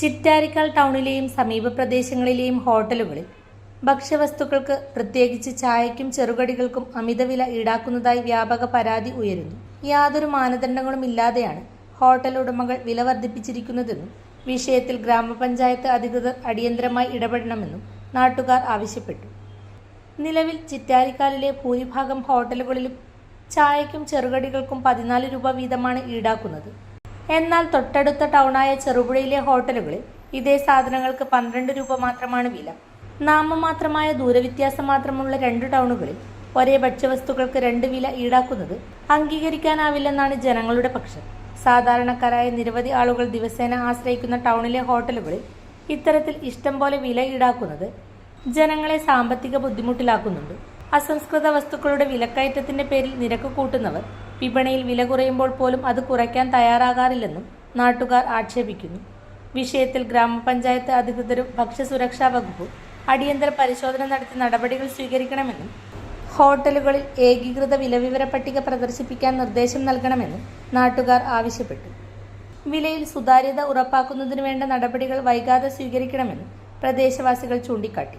ചിറ്റാരിക്കാൽ ടൗണിലെയും സമീപ പ്രദേശങ്ങളിലെയും ഹോട്ടലുകളിൽ ഭക്ഷ്യവസ്തുക്കൾക്ക് പ്രത്യേകിച്ച് ചായയ്ക്കും ചെറുകടികൾക്കും അമിതവില ഈടാക്കുന്നതായി വ്യാപക പരാതി ഉയരുന്നു. യാതൊരു മാനദണ്ഡങ്ങളും ഇല്ലാതെയാണ് ഹോട്ടൽ ഉടമകൾ വില വർദ്ധിപ്പിച്ചിരിക്കുന്നതെന്നും വിഷയത്തിൽ ഗ്രാമപഞ്ചായത്ത് അധികൃതർ അടിയന്തരമായി ഇടപെടണമെന്നും നാട്ടുകാർ ആവശ്യപ്പെട്ടു. നിലവിൽ ചിറ്റാരിക്കാലിലെ ഭൂരിഭാഗം ഹോട്ടലുകളിലും ചായയ്ക്കും ചെറുകടികൾക്കും പതിനാല് രൂപ വീതമാണ് ഈടാക്കുന്നത്. എന്നാൽ തൊട്ടടുത്ത ടൗണായ ചെറുപുഴയിലെ ഹോട്ടലുകളിൽ ഇതേ സാധനങ്ങൾക്ക് പന്ത്രണ്ട് രൂപ മാത്രമാണ് വില. നാമമാത്രമായ ദൂരവ്യത്യാസം മാത്രമുള്ള രണ്ട് ടൗണുകളിൽ ഒരേ ഭക്ഷ്യവസ്തുക്കൾക്ക് രണ്ട് വില ഈടാക്കുന്നത് അംഗീകരിക്കാനാവില്ലെന്നാണ് ജനങ്ങളുടെ പക്ഷം. സാധാരണക്കാരായ നിരവധി ആളുകൾ ദിവസേന ആശ്രയിക്കുന്ന ടൗണിലെ ഹോട്ടലുകളിൽ ഇത്തരത്തിൽ ഇഷ്ടം പോലെ വില ഈടാക്കുന്നത് ജനങ്ങളെ സാമ്പത്തിക ബുദ്ധിമുട്ടിലാക്കുന്നുണ്ട്. അസംസ്കൃത വസ്തുക്കളുടെ വിലക്കയറ്റത്തിന്റെ പേരിൽ നിരക്ക് കൂട്ടുന്നവർ വിപണിയിൽ വില കുറയുമ്പോൾ പോലും അത് കുറയ്ക്കാൻ തയ്യാറാകാറില്ലെന്നും നാട്ടുകാർ ആക്ഷേപിക്കുന്നു. വിഷയത്തിൽ ഗ്രാമപഞ്ചായത്ത് അധികൃതരും ഭക്ഷ്യസുരക്ഷാ വകുപ്പും അടിയന്തര പരിശോധന നടത്തി നടപടികൾ സ്വീകരിക്കണമെന്നും ഹോട്ടലുകളിൽ ഏകീകൃത വിലവിവര പട്ടിക പ്രദർശിപ്പിക്കാൻ നിർദ്ദേശം നൽകണമെന്നും നാട്ടുകാർ ആവശ്യപ്പെട്ടു. വിലയിൽ സുതാര്യത ഉറപ്പാക്കുന്നതിനു വേണ്ട നടപടികൾ വൈകാതെ സ്വീകരിക്കണമെന്നും പ്രദേശവാസികൾ ചൂണ്ടിക്കാട്ടി.